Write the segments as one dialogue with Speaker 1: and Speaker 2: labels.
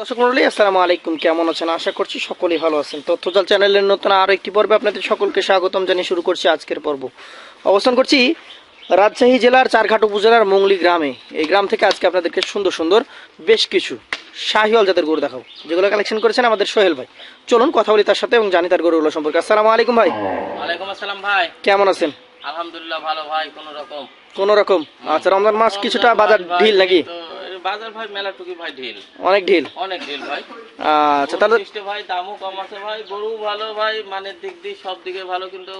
Speaker 1: দর্শক মন্ডলী আসসালামু আলাইকুম। কেমন আছেন? আশা করছি সকলেই ভালো আছেন। তথ্যজাল চ্যানেলের নতুন আরও একটি পর্বে আপনাদের সকলকে স্বাগতম জানিয়ে শুরু করছি আজকের পর্ব। অবস্থান করছি রাজশাহী জেলার চারঘাট উপজেলার মংলি গ্রামে। এই গ্রাম থেকে আজকে আপনাদেরকে সুন্দর সুন্দর বেশ কিছু শাহিওয়াল জাতের গরু দেখাবো যেগুলো কালেকশন করেছেন আমাদের সোহেল ভাই। চলুন কথা বলি তার সাথে এবং জানি তার গরুগুলো সম্পর্কে। আসসালামু আলাইকুম ভাই।
Speaker 2: ওয়ালাইকুম আসসালাম ভাই।
Speaker 1: কেমন আছেন?
Speaker 2: আলহামদুলিল্লাহ ভালো ভাই কোন রকম।
Speaker 1: কোন রকম। আচ্ছা রমজান মাস কিছুটা বাজার ঢিল নাকি?
Speaker 2: বাজার ভাই মেলা টুকি ভাই ঢিল।
Speaker 1: অনেক ঢিল।
Speaker 2: অনেক ঢিল ভাই।
Speaker 1: আচ্ছা তাহলে
Speaker 2: ভাই দামও কম আছে ভাই গরু ভালো ভাই মানের দিক দিয়ে সব দিকে ভালো কিন্তু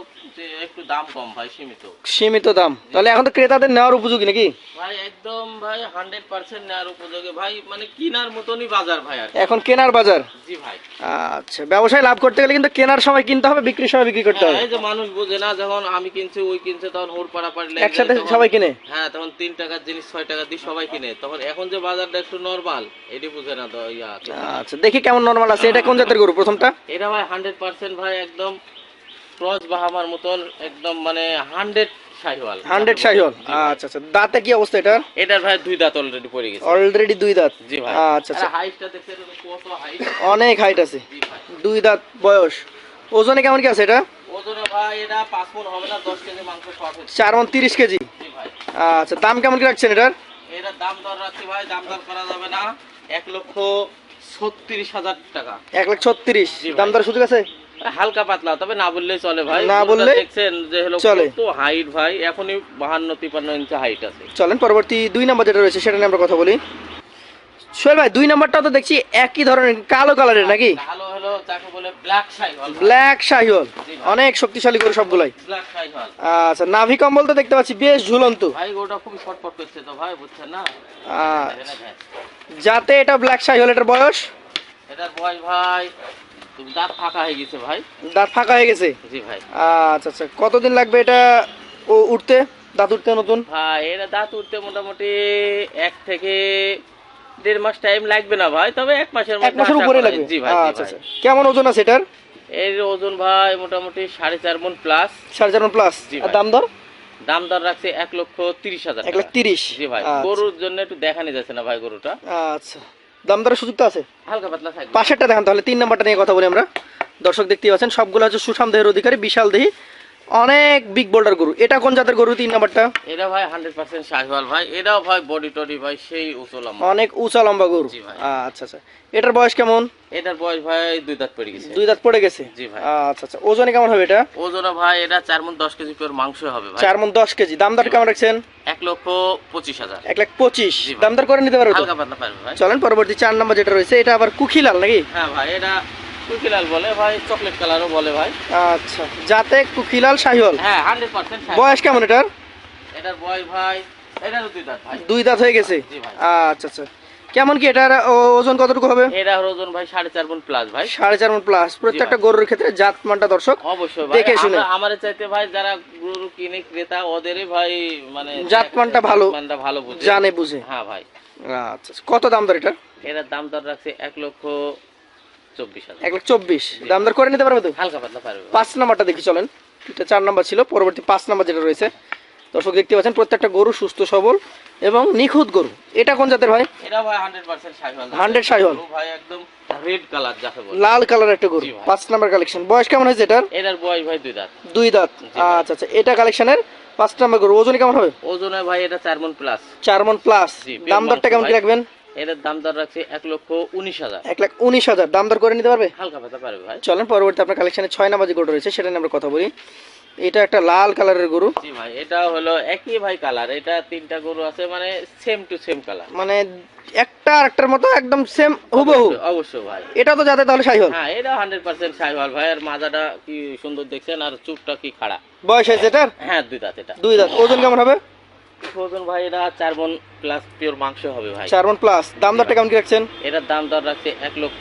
Speaker 2: একটু দাম কম ভাই সীমিত।
Speaker 1: সীমিত দাম। তাহলে এখন তো ক্রেতাদের নেওয়ার উপযোগী নাকি?
Speaker 2: ভাই একদম ভাই হান্ড্রেড পার্সেন্ট নেওয়ার উপযোগে। ভাই মানে কিনার মতনই বাজার ভাই আর
Speaker 1: এখন কেনার বাজার?
Speaker 2: জি ভাই।
Speaker 1: আচ্ছা ব্যবসায় লাভ করতে গেলে কিন্তু কেনার সময় কিনতে হবে বিক্রির সময় বিক্রি করতে
Speaker 2: হ্যাঁ,
Speaker 1: হবে।
Speaker 2: এই যে মানুষ বোঝে না যখন আমি কিনছি ওই কিনছে তখন ওর পাড়া পাড়ি
Speaker 1: একসাথে সবাই কিনে?
Speaker 2: হ্যাঁ তখন তিন টাকার জিনিস ছয় টাকা দিয়ে সবাই কিনে। তখন এখন যে বাজারটা একটু নরমাল এটি বুঝে না তো
Speaker 1: আচ্ছা দেখি কেমন নরমাল আছে। এটা কোন জাতের গরু প্রথমটা?
Speaker 2: এটা ভাই হান্ড্রেড পার্সেন্ট ভাই একদম ক্রস বাহামার মতন একদম মানে হান্ড্রেড শাহিওয়াল।
Speaker 1: হান্ড্রেড শাহিওল আচ্ছা আচ্ছা। দাঁতে কি অবস্থা এটা
Speaker 2: এটার ভাই দুই দাঁত অলরেডি পড়ে গেছে।
Speaker 1: অলরেডি দুই দাঁত?
Speaker 2: জি ভাই।
Speaker 1: আচ্ছা আচ্ছা।
Speaker 2: হাইটটা দেখতে কত হাইট
Speaker 1: অনেক হাইট আছে। দুই দাঁত বয়স। ওজনে কেমন কি আছে এটা?
Speaker 2: ওজনে ভাই এটা পাঁচ মন হবে না দশ কেজি মাংস শর্ট হচ্ছে।
Speaker 1: চার মন তিরিশ কেজি।
Speaker 2: জি ভাই।
Speaker 1: আচ্ছা দাম কেমন কি রাখছেন এটার?
Speaker 2: এটার দাম দর রাখছি ভাই দাম দর করা যাবে না। এক লক্ষ ছত্রিশ হাজার টাকা।
Speaker 1: এক লাখ ছত্রিশ। দাম দর সুযোগ আছে?
Speaker 2: হালকা পাতলা তবে না বললেই চলে ভাই।
Speaker 1: না বললে?
Speaker 2: দেখছেন যে হলো
Speaker 1: চলে।
Speaker 2: কত হাইট ভাই এখনই বাহান্ন তিপান্ন ইঞ্চি হাইট আছে।
Speaker 1: চলেন পরবর্তী দুই নাম্বার যেটা রয়েছে সেটা নিয়ে আমরা কথা বলি। সোহেল ভাই দুই নাম্বারটাও তো দেখছি একই ধরনের কালো কালারের নাকি?
Speaker 2: ভালো হলো যাকে বলে ব্ল্যাক শাইওয়াল
Speaker 1: অনেক শক্তিশালী গরু সবগুলাই।
Speaker 2: ব্ল্যাক শাইওয়াল
Speaker 1: আচ্ছা নাভি কম্বল তো দেখতে পাচ্ছি বেশ ঝুলন্ত।
Speaker 2: ভাই ছটফট করছে তো ভাই বুঝছেন না? এখানে।
Speaker 1: যাতে এটা ব্ল্যাক শাহিওল এটার বয়স?
Speaker 2: এটার বয়স ভাই দাঁত ফাঁকা হয়ে গেছে ভাই।
Speaker 1: দাঁত ফাঁকা হয়ে গেছে?
Speaker 2: জি ভাই।
Speaker 1: আচ্ছা আচ্ছা। কতদিন লাগবে এটা ও উঠতে? দাঁত উঠতে নতুন?
Speaker 2: ভাই এটা দাঁত উঠতে মোটামুটি এক থেকে দেড় মাস টাইম লাগবে না ভাই তবে এক মাসের
Speaker 1: এক মাসের উপরে লাগবে?
Speaker 2: জি ভাই
Speaker 1: আচ্ছা আচ্ছা। কেমন ওজন আছে এটার?
Speaker 2: এর ওজন ভাই মোটামুটি সাড়ে চার মন প্লাস
Speaker 1: সাড়ে চার প্লাস
Speaker 2: জি
Speaker 1: আর দাম দর?
Speaker 2: দাম দর রাখছে এক লক্ষ তিরিশ হাজার
Speaker 1: এক লাখ তিরিশ।
Speaker 2: জি ভাই
Speaker 1: আচ্ছা।
Speaker 2: গরুর জন্য একটু দেখানি যাচ্ছে না ভাই গরুটা।
Speaker 1: আচ্ছা। দাম দরের সুযোগ তো আছে?
Speaker 2: হালকা পাতলা থাকবে
Speaker 1: পাশেরটা দেখান তাহলে তিন নাম্বারটা নিয়ে কথা বলি আমরা। দর্শক দেখতেই পাচ্ছেন সবগুলো হচ্ছে সুঠাম দেহের অধিকারী বিশাল দেহি। অনেক বিগ বোল্ডার গরু। এটা কোন জাতের গরু তিন নাম্বারটা?
Speaker 2: এটা ভাই হান্ড্রেড পার্সেন্ট শাহিওয়াল ভাই। এটাও ভাই বডি টডি ভাই সেই উচলাম
Speaker 1: অনেক উঁচা লম্বা গরু। আচ্ছা আচ্ছা। এটার বয়স কেমন?
Speaker 2: এটার বয়স ভাই দুই দাঁত পড়ে গেছে।
Speaker 1: দুই দাঁত পড়ে গেছে?
Speaker 2: জি ভাই।
Speaker 1: আচ্ছা আচ্ছা। ওজনে কেমন হবে এটা?
Speaker 2: ওজনে ভাই এটা চার মন দশ কেজি পিওর মাংস হবে ভাই।
Speaker 1: চার মন দশ কেজি। দাম দর কেমন রাখছেন?
Speaker 2: এক লক্ষ পঁচিশ হাজার।
Speaker 1: এক লাখ পঁচিশ।
Speaker 2: জি ভাই।
Speaker 1: দাম দর করে নিতে পারবে তো?
Speaker 2: হালকা পাতলা পারবে ভাই।
Speaker 1: চলেন পরবর্তী চার নাম্বার যেটা রয়েছে এটা আবার কুখিলাল নাকি?
Speaker 2: হ্যাঁ ভাই এটা কুকিলাল বলে ভাই চকলেট কালারও বলে ভাই।
Speaker 1: আচ্ছা যাতে শাহিওল
Speaker 2: হ্যাঁ হান্ড্রেড পার্সেন্ট
Speaker 1: বয়স কেমন এটার?
Speaker 2: এটার বয়স ভাই এটারও দুই দাঁত ভাই।
Speaker 1: দুই দাঁত হয়ে গেছে? আচ্ছা আচ্ছা। কেমন কি এটার ওজন কতটুকু হবে?
Speaker 2: এটার ওজন ভাই সাড়ে চার প্লাস ভাই।
Speaker 1: সাড়ে চার প্লাস প্রত্যেকটা গরুর ক্ষেত্রে জাত মানটা দর্শক
Speaker 2: অবশ্যই ভাই।
Speaker 1: দেখে শুনে।
Speaker 2: আমরা- চাইতে ভাই যারা গরু কিনে ক্রেতা ওদেরই ভাই মানে
Speaker 1: জাতমানটা ভালো।
Speaker 2: জাতমানটা ভালো বুঝে।
Speaker 1: জানে বুঝে।
Speaker 2: হ্যাঁ ভাই।
Speaker 1: আচ্ছা কত দাম দর এটা
Speaker 2: এটার দাম দর রাখছে এক লক্ষ চব্বিশ হাজার
Speaker 1: এক লাখ চব্বিশ। দাম দর করে নিতে পারবে তো?
Speaker 2: হালকা পাতলা পারবে।
Speaker 1: পাঁচ নাম্বারটা দেখি চলেন। এটা চার নাম্বার ছিল পরবর্তী পাঁচ নাম্বার যেটা রয়েছে। দর্শক দেখতে পাচ্ছেন প্রত্যেকটা গরু সুস্থ সবল এবং নিখুঁত গরু। এটা কোন জাতের ভাই?
Speaker 2: এটা ভাই হান্ড্রেড পার্সেন্ট শাহিওয়াল
Speaker 1: 100 শাহিওয়াল।
Speaker 2: ভাই একদম রেড কালার যাকে বলে।
Speaker 1: লাল কালার একটা গরু। পাঁচ নাম্বার কালেকশন বয়স কেমন হয়েছে এটার?
Speaker 2: এটার বয়স ভাই দুই দাঁত।
Speaker 1: দুই দাঁত। আচ্ছা আচ্ছা এটা কালেকশনের পাঁচ নাম্বার গরু। ওজন কেমন হবে?
Speaker 2: ওজনে ভাই এটা চার মন প্লাস
Speaker 1: চার মন প্লাস দাম দরটা কেমন কি রাখবেন?
Speaker 2: এটার দাম দর রাখছে এক লক্ষ উনিশ হাজার।
Speaker 1: এক লাখ উনিশ হাজার। দাম দর করে নিতে পারবে?
Speaker 2: হালকা পাতলা পারবে ভাই।
Speaker 1: চলেন পরবর্তী আপনার কালেকশনে ছয় নাম্বার যে গরু রয়েছে সেটা নিয়ে আমরা কথা বলি। এটা একটা লাল কালারের গরু।
Speaker 2: জি ভাই এটা হলো একই ভাই কালার এটা তিনটা গরু আছে মানে সেম টু সেম কালার
Speaker 1: মানে একটা আর একটার মতো একদম সেম হুবহু।
Speaker 2: অবশ্যই ভাই।
Speaker 1: এটা তো যাতে তাহলে শাহিওল
Speaker 2: হ্যাঁ এটা হান্ড্রেড পার্সেন্ট সাইভাল ভাই আর মাজাটা কি সুন্দর দেখছেন আর চুপটা কি খাড়া।
Speaker 1: বয়স হয়েছে এটার?
Speaker 2: হ্যাঁ দুই দাঁত এটা।
Speaker 1: দুই দাঁত। ওজন কেমন হবে?
Speaker 2: ওজন ভাই এটা চার মন প্লাস পিওর মাংস হবে ভাই।
Speaker 1: চার মন প্লাস দাম দরটা কেমন কি রাখছেন?
Speaker 2: এটার দাম দর রাখছে এক লক্ষ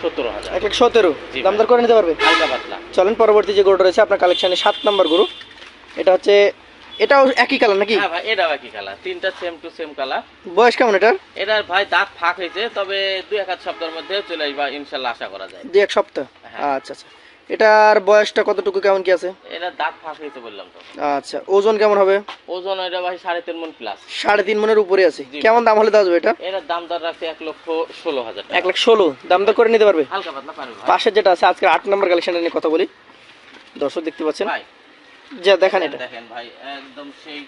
Speaker 2: সতেরো হাজার।
Speaker 1: এক লাখ সতেরো দাম দর করে নিতে পারবে?
Speaker 2: হালকা পাতলা।
Speaker 1: চলেন পরবর্তী যে গরুটা রয়েছে আপনার কালেকশনে সাত নাম্বার গরু। এটা হচ্ছে এটাও একই কালার নাকি?
Speaker 2: হ্যাঁ ভাই এটাও একই কালার তিনটা সেম টু সেম কালার
Speaker 1: বয়স কেমন এটার?
Speaker 2: এটার ভাই দাঁত ফাঁক হয়েছে তবে দুই এক সপ্তাহের মধ্যে চলে আসবা ইনশাল্লাহ আশা করা যায়।
Speaker 1: দুই এক সপ্তাহ?
Speaker 2: হ্যাঁ।
Speaker 1: আচ্ছা আচ্ছা। এটার বয়সটা কতটুকু কেমন কি আছে?
Speaker 2: এটা দাঁত ফাঁস হয়েছে বললাম তো।
Speaker 1: আচ্ছা ওজন কেমন হবে?
Speaker 2: ওজন এটা ভাই সাড়ে তিন মন প্লাস
Speaker 1: সাড়ে তিন মনের উপরে আছে। কেমন দাম হলে দেওয়া যাবে এটা?
Speaker 2: এটার দাম দর রাখছে এক লক্ষ ষোলো হাজার
Speaker 1: এক লাখ ষোলো। দাম দর করে নিতে পারবে।
Speaker 2: হালকা পাতলা পারবে
Speaker 1: পাশে যেটা আছে আজকে আট নম্বর কালেকশনটা নিয়ে কথা বলি। দর্শক দেখতে পাচ্ছেন?
Speaker 2: ভাই।
Speaker 1: যা দেখেন এটা।
Speaker 2: দেখেন ভাই একদম সেই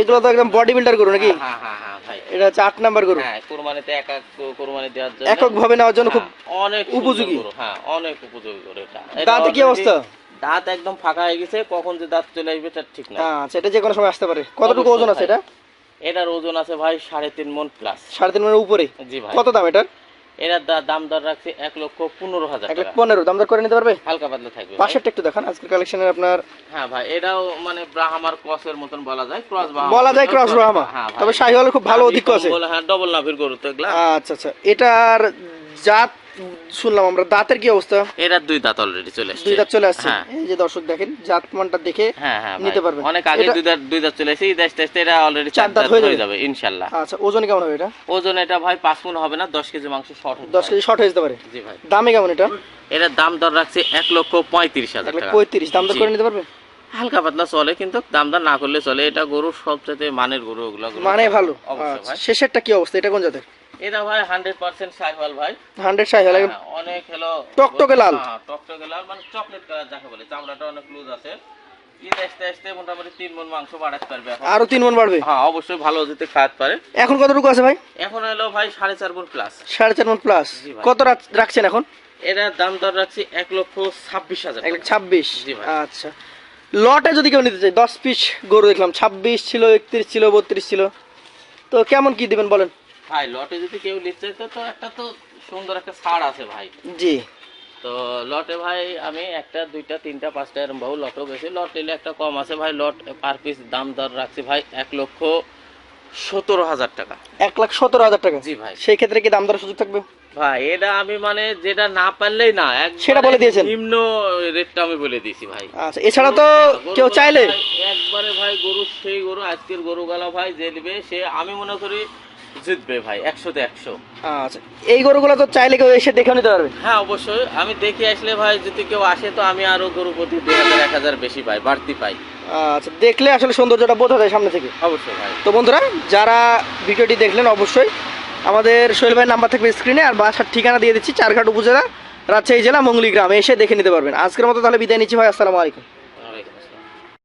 Speaker 1: এগুলো তো একদম বডি বিল্ডার গরু নাকি?
Speaker 2: হ্যাঁ হ্যাঁ হ্যাঁ
Speaker 1: এটা হচ্ছে আট নাম্বার গরু।
Speaker 2: কোরবানিতে এক এক কোরবানি দেওয়ার জন্য
Speaker 1: একক ভাবে নেওয়ার জন্য খুব
Speaker 2: অনেক
Speaker 1: উপযোগী।
Speaker 2: হ্যাঁ অনেক উপযোগী গরু এটা। এটা
Speaker 1: দাঁতে কি অবস্থা?
Speaker 2: দাঁত একদম ফাঁকা হয়ে গেছে কখন যে দাঁত চলে আসবে তার ঠিক নাই।
Speaker 1: আচ্ছা এটা যে কোনো সময় আসতে পারে। কতটুকু ওজন আছে এটা?
Speaker 2: এটার ওজন আছে ভাই সাড়ে তিন মন প্লাস
Speaker 1: সাড়ে তিন মনের উপরে।
Speaker 2: জি ভাই।
Speaker 1: কত দাম এটার?
Speaker 2: এটার দা- দাম দর রাখছে এক লক্ষ পনেরো হাজার
Speaker 1: এক
Speaker 2: লক্ষ
Speaker 1: পনেরো দাম দর করে নিতে পারবে?
Speaker 2: হালকা পাতলা থাকবে।
Speaker 1: পাশেরটা একটু দেখান আজকের কালেকশনের আপনার
Speaker 2: হ্যাঁ ভাই এটাও মানে ব্রাহ্মার ক্রসের মতন বলা যায় ক্রস
Speaker 1: বলা যায় ক্রস ব্রাহ্মা। তবে শাহিওয়ালের খুব ভালো অধিক আছে।
Speaker 2: হ্যাঁ ডবল নাভির গরু তো এগুলা।
Speaker 1: আচ্ছা আচ্ছা। এটার জাত শুনলাম আমরা দাঁতের কি অবস্থা?
Speaker 2: এটার দুই দাঁত অলরেডি চলে আসছে
Speaker 1: দুই দাঁত চলে আসছে?
Speaker 2: হ্যাঁ।
Speaker 1: এই যে দর্শক দেখেন জাত মানটা দেখে
Speaker 2: হ্যাঁ হ্যাঁ।
Speaker 1: নিতে পারবেন।
Speaker 2: অনেক আগে দুই দাঁত দুই দাঁত চলে এসেছে এই দেশ টেস্টে এটা অলরেডি
Speaker 1: চার দাঁত
Speaker 2: দাঁত
Speaker 1: হয়ে
Speaker 2: হয়ে
Speaker 1: যাবে।
Speaker 2: ইনশাল্লাহ।
Speaker 1: আচ্ছা ওজন কেমন হবে এটা?
Speaker 2: ওজন এটা ভাই পাঁচ মন হবে না দশ কেজি মাংস শর্ট হবে
Speaker 1: দশ কেজি শর্ট হয়ে যেতে পারে?
Speaker 2: জি ভাই।
Speaker 1: দামে কেমন এটা?
Speaker 2: এটার দাম দর রাখছে এক লক্ষ পঁয়ত্রিশ হাজার টাকা।
Speaker 1: পঁয়ত্রিশ দাম দর করে নিতে পারবে?
Speaker 2: হালকা পাতলা চলে কিন্তু দাম দাম না করলে চলে। এটা গরুর সবচেয়ে মানের গরু ওগুলো
Speaker 1: মানে ভালো।
Speaker 2: অবশ্যই
Speaker 1: আচ্ছা
Speaker 2: ভাই।
Speaker 1: শেষেরটা কি অবস্থা? এটা কোন জাতের?
Speaker 2: এটা ভাই হান্ড্রেড পার্সেন্ট সাইওয়াল ভাই।
Speaker 1: হান্ড্রেড শাহিওয়াল
Speaker 2: হ্যাঁ, অনেক হলো
Speaker 1: টকটকে লাল।
Speaker 2: হ্যাঁ, টকটকে লাল মানে চকলেট কালার যাকে বলে চামড়াটা অনেক লুজ আছে। মোটামুটি মন মাংস বাড়াতে পারবে
Speaker 1: আরও তিন মন বাড়বে?
Speaker 2: হ্যাঁ অবশ্যই ভালো যদি খাওয়াতে পারে।
Speaker 1: এখন কতটুকু আছে ভাই?
Speaker 2: এখন হলো ভাই সাড়ে চার মন প্লাস
Speaker 1: সাড়ে চার মন প্লাস কত রাখছেন এখন?
Speaker 2: এটার দাম দর রাখছি এক লক্ষ ছাব্বিশ হাজার।
Speaker 1: ছাব্বিশ। আচ্ছা। লটে যদি কেউ নিতে চাই দশ পিস গরু দেখলাম ছাব্বিশ ছিল একত্রিশ ছিল বত্রিশ ছিল। তো কেমন কি দিবেন বলেন?
Speaker 2: ভাই লটে যদি কেউ নিচ্ছে তো তো একটা তো সুন্দর একটা ছাড় আছে ভাই।
Speaker 1: জি।
Speaker 2: তো লটে ভাই আমি একটা দুইটা তিনটা পাঁচটা এরকম বহু লটও বেশি লট নিলে একটা কম আছে ভাই লট পার পিস দাম দর রাখছি ভাই এক লক্ষ সতেরো হাজার টাকা।
Speaker 1: এক লাখ সতেরো হাজার টাকা?
Speaker 2: জি ভাই।
Speaker 1: সেই ক্ষেত্রে কি দাম দরের সুযোগ থাকবে?
Speaker 2: ভাই এটা আমি মানে যেটা না পারলেই না
Speaker 1: সেটা বলে দিয়েছেন?
Speaker 2: নিম্ন রেটটা আমি বলে দিয়েছি ভাই।
Speaker 1: আচ্ছা এছাড়া তো কেউ চাইলে
Speaker 2: একবারে ভাই গরু সেই গরু আজকের গরু গালা ভাই যে নেবে সে আমি মনে করি জিতবে ভাই একশোতে একশো।
Speaker 1: আচ্ছা এই গরুগুলো তো চাইলে কেউ এসে দেখে নিতে পারবে।
Speaker 2: হ্যাঁ অবশ্যই। আমি দেখে আসলে ভাই যদি কেউ আসে তো আমি আরও গরু প্রতি দুই হাজার এক হাজার বেশি পাই বাড়তি পাই।
Speaker 1: আচ্ছা দেখলে আসলে সৌন্দর্যটা বোঝা যায় সামনে থেকে।
Speaker 2: অবশ্যই ভাই।
Speaker 1: তো বন্ধুরা যারা ভিডিওটি দেখলেন অবশ্যই আমাদের সোহেল ভাইয়ের নাম্বার থাকবে স্ক্রিনে আর বাসার ঠিকানা দিয়ে দিচ্ছি চারঘাট উপজেলা রাজশাহী জেলা মঙ্গলি গ্রামে। এসে দেখে নিতে পারবেন। আজকের মতো তাহলে বিদায় নিচ্ছি ভাই আসসালামু আলাইকুম।